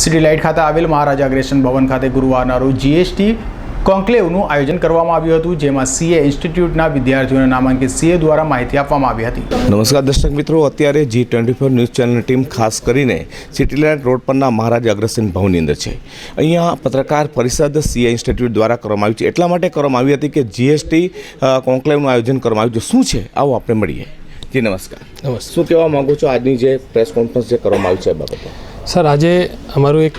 City light ખાતે આવેલ મહારાજા અગ્રેશન ભવન ખાતે ગુરુવારના રોજ જીએસટી કોન્ક્લેવનું આયોજન કરવામાં આવ્યું હતું જેમાં સીએ ઇન્સ્ટિટ્યૂટના વિદ્યાર્થીઓને નામાંકિત સીએ દ્વારા માહિતી આપવામાં આવી હતી. નમસ્કાર દર્શક મિત્રો અત્યારે જી ટ્વેન્ટી ફોર ન્યૂઝ ચેનલની ટીમ ખાસ કરીને સિટીલેન્ડ રોડ પરના મહારાજ અગ્રસેન ભવનની અંદર છે. અહીંયા પત્રકાર પરિષદ સીએ ઇન્સ્ટિટ્યૂટ દ્વારા કરવામાં આવી છે. એટલા માટે કરવામાં આવી હતી કે જીએસટી કોન્ક્લેવનું આયોજન કરવામાં આવ્યું છે. શું છે? આવો આપણે મળીએ. જી નમસ્કાર. નમસ્કાર. શું કહેવા માગો છો? આજની જે પ્રેસ કોન્ફરન્સ જે કરવામાં આવી છે એ બાબતે? સર, આજે અમારું એક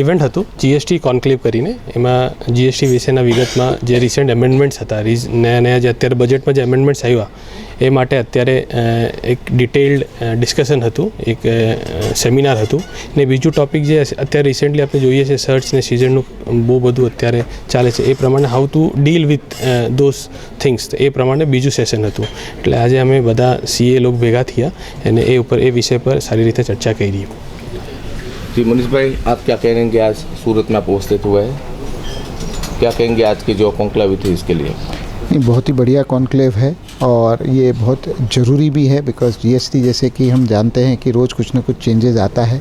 ઇવેન્ટ હતું જીએસટી કોન્ક્લેવ કરીને. એમાં જીએસટી વિશેના વિગતમાં જે રિસેન્ટ એમેન્ડમેન્ટ્સ હતા રીઝ નયા નયા જે અત્યારે બજેટમાં જે એમેન્ડમેન્ટ્સ આવ્યા એ માટે અત્યારે અ, એક ડિટેલ્ડ ડિસ્કશન હતું એક સેમિનાર હતું ને બીજું ટોપિક જે અત્યારે રિસેન્ટલી આપણે જોઈએ છે સર્ચ ને સિઝનનું બહુ બધું અત્યારે ચાલે છે એ પ્રમાણે how to deal with those things એ પ્રમાણે બીજું સેશન હતું એટલે આજે અમે બધા સીએ લોકો ભેગા થયા અને એ ઉપર એ વિષય પર સારી રીતે ચર્ચા કરી जी मनीष भाई आप क्या कहेंगे आज सूरत में आप उपस्थित हुए हैं क्या कहेंगे आज की जो कॉन्क्लेव थी इसके लिए ये बहुत ही बढ़िया कॉन्क्लेव है और ये बहुत ज़रूरी भी है बिकॉज़ जीएसटी जैसे कि हम जानते हैं कि रोज़ कुछ ना कुछ चेंजेस आता है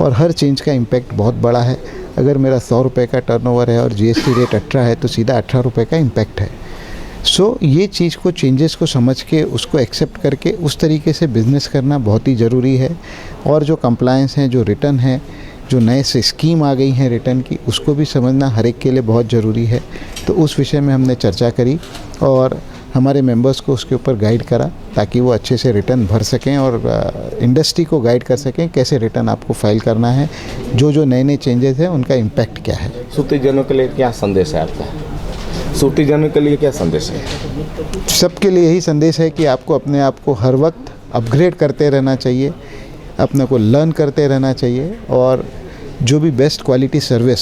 और हर चेंज का इम्पैक्ट बहुत बड़ा है। अगर मेरा सौ रुपये का टर्नओवर है और जीएसटी रेट अठारह है तो सीधा अठारह रुपये का इम्पैक्ट है। सो so, ये चीज़ को चेंजेस को समझ के उसको एक्सेप्ट करके उस तरीके से बिज़नेस करना बहुत ही ज़रूरी है। और जो कंप्लायंस हैं जो रिटर्न है जो नए से स्कीम आ गई हैं रिटर्न की उसको भी समझना हर एक के लिए बहुत ज़रूरी है। तो उस विषय में हमने चर्चा करी और हमारे मेंबर्स को उसके ऊपर गाइड करा ताकि वो अच्छे से रिटर्न भर सकें और इंडस्ट्री को गाइड कर सकें कैसे रिटर्न आपको फ़ाइल करना है जो जो नए नए चेंजेस हैं उनका इम्पैक्ट क्या है। सूतीजनों के लिए क्या संदेश है आपका? सूतीजनों के लिए क्या संदेश है? सबके लिए यही संदेश है कि आपको अपने आप को हर वक्त अपग्रेड करते रहना चाहिए अपने को लर्न करते रहना चाहिए और जो भी बेस्ट क्वालिटी सर्विस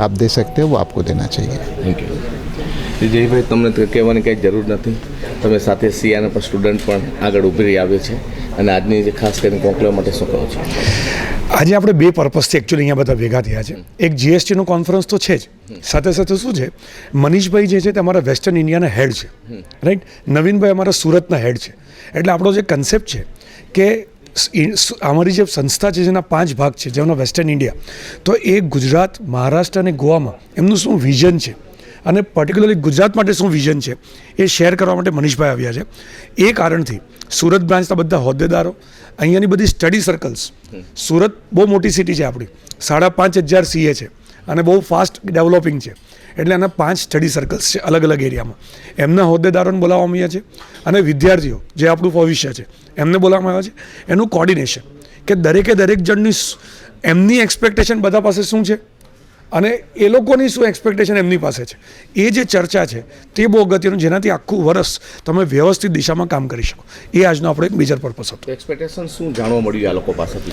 आप दे सकते हो वो आपको देना चाहिए। थैंक यू જયભાઈ તમને કહેવાની કંઈ જરૂર નથી. તમે સાથે સિયાના પર સ્ટુડન્ટ પણ આગળ ઉભરી આવે છે અને આજની જે ખાસ કરીને કોન્કલેવ માટે શું કહો છો? આજે આપણે બે પર્પઝથી એકચ્યુઅલી અહીંયા બધા ભેગા થયા છે. એક જીએસટીનો કોન્ફરન્સ તો છે જ. સાથે સાથે શું છે? મનીષભાઈ જે છે તે અમારા વેસ્ટર્ન ઇન્ડિયાના હેડ છે. રાઈટ નવીનભાઈ અમારા સુરતના હેડ છે. એટલે આપણો જે કન્સેપ્ટ છે કે અમારી જે સંસ્થા છે જેના પાંચ ભાગ છે જેમનો વેસ્ટર્ન ઇન્ડિયા તો એ ગુજરાત મહારાષ્ટ્ર અને ગોવામાં એમનું શું વિઝન છે? અને પર્ટિક્યુલરલી ગુજરાત માટે શું વિઝન છે એ શેર કરવા માટે મનીષભાઈ આવ્યા છે. એ કારણથી સુરત બ્રાન્ચના બધા હોદ્દેદારો અહીંયાની બધી સ્ટડી સર્કલ્સ સુરત બહુ મોટી સિટી છે આપણી. સાડા પાંચ હજાર સીએ છે અને બહુ ફાસ્ટ ડેવલપિંગ છે. એટલે આના પાંચ સ્ટડી સર્કલ્સ છે અલગ અલગ એરિયામાં એમના હોદ્દેદારોને બોલાવવામાં આવ્યા છે અને વિદ્યાર્થીઓ જે આપણું ભવિષ્ય છે એમને બોલાવવામાં આવ્યા છે. એનું કોર્ડિનેશન કે દરેકે દરેક જણની એમની એક્સપેક્ટેશન બધા પાસે શું છે? અને એ લોકોની શું એક્સપેક્ટેશન એમની પાસે છે? એ જે ચર્ચા છે તે બહુ અગત્યનું જેનાથી આખું વર્ષ તમે વ્યવસ્થિત દિશામાં કામ કરી શકો. એ આજનો આપણો એક મેજર પર્પસ હતો. એક્સપેક્ટેશન શું જાણવા મળ્યું આ લોકો પાસેથી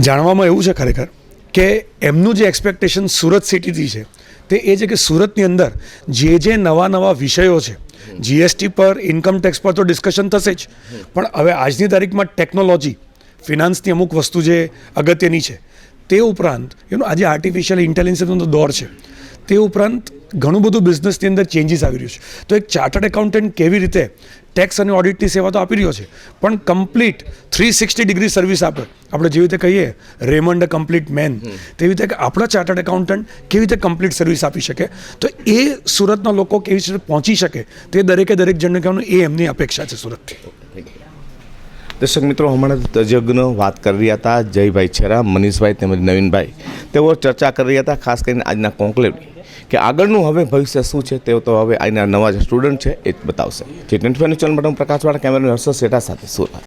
જાણવામાં એવું છે ખરેખર કે એમનું જે એક્સપેક્ટેશન સુરત સિટીથી છે તે એ છે કે સુરતની અંદર જે જે નવા નવા વિષયો છે જીએસટી પર ઇન્કમ ટેક્સ પર તો ડિસ્કશન થશે જ. પણ હવે આજની તારીખમાં ટેકનોલોજી ફિનાન્સની અમુક વસ્તુ જે અગત્યની છે તે ઉપરાંત એનું આજે આર્ટિફિશિયલ ઇન્ટેલિજન્સનો તો દોર છે. તે ઉપરાંત ઘણું બધું બિઝનેસની અંદર ચેન્જીસ આવી રહ્યું છે. તો એક ચાર્ટર્ડ એકાઉન્ટન્ટ કેવી રીતે ટેક્સ અને ઓડિટની સેવા તો આપી રહ્યો છે પણ complete three sixty degree service આપે. આપણે જેવી રીતે કહીએ રેમન્ડ અ કમ્પ્લીટ મેન તેવી રીતે કે આપણા ચાર્ટર્ડ એકાઉન્ટન્ટ કેવી રીતે કમ્પ્લીટ સર્વિસ આપી શકે? તો એ સુરતના લોકો કેવી રીતે પહોંચી શકે? તે દરેકે દરેક જણને કહેવાનું એ એમની અપેક્ષા છે સુરતથી. દર્શક મિત્રો, હમણાં તજજ્ઞ વાત કરી રહ્યા હતા જયભાઈ છેરા, મનીષભાઈ તેમજ નવીનભાઈ. તેઓ ચર્ચા કરી રહ્યા હતા, ખાસ કરીને આજના કોન્કલેવની કે આગળનું હવે ભવિષ્ય શું છે, તેઓ તો હવે આજના નવા જે સ્ટુડન્ટ છે, એ જ બતાવશે. જે ટ્વેન્ટી ફાઈવ ચેનલ માટે પ્રકાશવાળા કેમેરા હર્ષદ શેઠા સાથે સુરત